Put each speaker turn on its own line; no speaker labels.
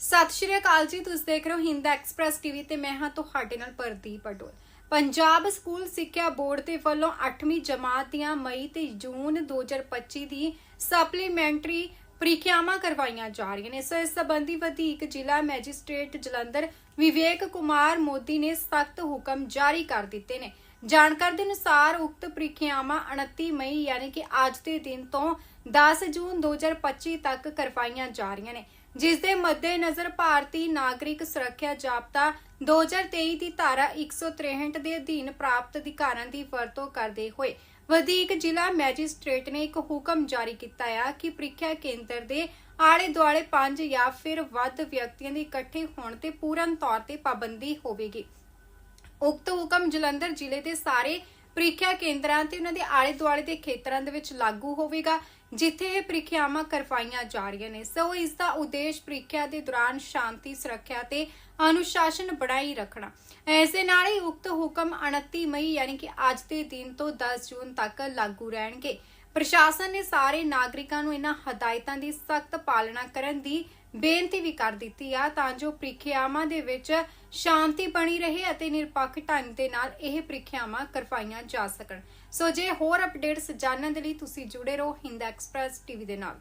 ਸਤਿ ਸ਼੍ਰੀ ਅਕਾਲ ਜੀ, ਤੁਸੀਂ ਦੇਖ ਰਹੇ ਹੋ ਹਿੰਦ ਐਕਸਪ੍ਰੈਸ ਟੀਵੀ ਤੇ ਮੈਂ ਹਾਂ ਤੁਹਾਡੇ ਨਾਲ ਪ੍ਰਦੀਪ ਅਟੋਲ ਪੰਜਾਬ ਸਕੂਲ ਸਿੱਖਿਆ ਬੋਰਡ ਦੇ ਵੱਲੋਂ 8ਵੀਂ ਜਮਾਤ ਦੀਆਂ ਮਈ ਤੇ ਜੂਨ 2025 ਦੀ ਸਪਲੀਮੈਂਟਰੀ ਪ੍ਰੀਖਿਆਵਾਂ ਕਰਵਾਈਆਂ ਜਾ ਰਹੀਆਂ ਨੇ। ਸੋ ਇਸ ਸੰਬੰਧੀ ਵਧੇਕ ਜ਼ਿਲ੍ਹਾ ਮੈਜਿਸਟ੍ਰੇਟ ਜਲੰਧਰ ਵਿਵੇਕ ਕੁਮਾਰ ਮੋਦੀ ਨੇ ਸਖਤ ਹੁਕਮ ਜਾਰੀ ਕਰ ਦਿੱਤੇ ਨੇ। ਜਾਣਕਾਰੀ ਦੇ ਅਨੁਸਾਰ ਉਕਤ ਪ੍ਰੀਖਿਆਵਾਂ 29 ਮਈ ਯਾਨੀ ਕਿ ਅੱਜ ਦੇ ਦਿਨ ਤੋਂ 10 ਜੂਨ 2025 ਤੱਕ ਕਰਵਾਈਆਂ ਜਾ ਰਹੀਆਂ ਨੇ। ਜਿਸ ਦੇ ਮੱਦੇਨਜ਼ਰ ਭਾਰਤੀ ਨਾਗਰਿਕ ਸੁਰੱਖਿਆ ਜਾਬਤਾ 2023 ਦੀ ਧਾਰਾ 163 ਦੇ ਅਧੀਨ ਪ੍ਰਾਪਤ ਅਧਿਕਾਰਾਂ ਦੀ ਵਰਤੋਂ ਕਰਦੇ ਹੋਏ ਵਧੀਕ ਜ਼ਿਲ੍ਹਾ ਮੈਜਿਸਟ੍ਰੇਟ ਨੇ ਇੱਕ ਹੁਕਮ ਜਾਰੀ ਕੀਤਾ ਹੈ ਕਿ ਪ੍ਰੀਖਿਆ ਕੇਂਦਰ ਦੇ ਆਲੇ ਦੁਆਲੇ ਪੰਜ ਜਾਂ ਫਿਰ ਵੱਧ ਵਿਅਕਤੀਆਂ ਦੇ ਇਕੱਠੇ ਹੋਣ ਤੇ ਪੂਰਨ ਤੌਰ ਤੇ ਪਾਬੰਦੀ ਹੋਵੇਗੀ। ਉਕਤ ਹੁਕਮ ਜਲੰਧਰ ਜ਼ਿਲ੍ਹੇ ਦੇ ਸਾਰੇ ਪ੍ਰੀਖਿਆ ਕੇਂਦਰਾਂ ਤੇ ਉਹਨਾਂ ਦੇ ਆਲੇ ਦੁਆਲੇ ਦੇ ਖੇਤਰਾਂ ਦੇ ਵਿੱਚ ਲਾਗੂ ਹੋਵੇਗਾ, ਜਿੱਥੇ ਇਹ ਪ੍ਰੀਖਿਆਵਾਂ ਕਰਵਾਈਆਂ ਜਾ ਰਹੀਆਂ ਨੇ। ਸੋ ਇਸ ਦਾ ਉਦੇਸ਼ ਪ੍ਰੀਖਿਆ ਦੇ ਦੌਰਾਨ ਸ਼ਾਂਤੀ, ਸੁਰੱਖਿਆ ਤੇ ਅਨੁਸ਼ਾਸਨ ਬਣਾਈ ਰੱਖਣਾ। ਐਸੇ ਨਾਲ ਹੀ ਉਕਤ ਹੁਕਮ 29 ਮਈ, ਯਾਨੀ ਕਿ ਅੱਜ ਦੇ ਦਿਨ ਤੋਂ 10 ਜੂਨ ਤੱਕ ਲਾਗੂ ਰਹਿਣਗੇ। ਪ੍ਰਸ਼ਾਸਨ ਨੇ ਸਾਰੇ ਨਾਗਰਿਕਾਂ ਨੂੰ ਇਹਨਾਂ ਹਦਾਇਤਾਂ ਦੀ ਸਖਤ ਪਾਲਣਾ ਕਰਨ ਦੀ ਬੇਨਤੀ ਵੀ ਕਰ ਦਿੱਤੀ ਆ ਤਾਂ ਜੋ ਪ੍ਰੀਖਿਆਵਾਂ ਦੇ ਵਿੱਚ ਸ਼ਾਂਤੀ ਬਣੀ ਰਹੇ ਅਤੇ ਨਿਰਪੱਖ ਢੰਗ ਦੇ ਨਾਲ ਇਹ ਪ੍ਰੀਖਿਆਵਾਂ ਕਰਵਾਈਆਂ ਜਾ ਸਕਣ। ਸੋ ਜੇ ਹੋਰ ਅਪਡੇਟਸ ਜਾਣਨ ਦੇ ਲਈ ਤੁਸੀਂ ਜੁੜੇ ਰਹੋ ਹਿੰਦ ਐਕਸਪ੍ਰੈਸ ਟੀਵੀ ਦੇ ਨਾਲ।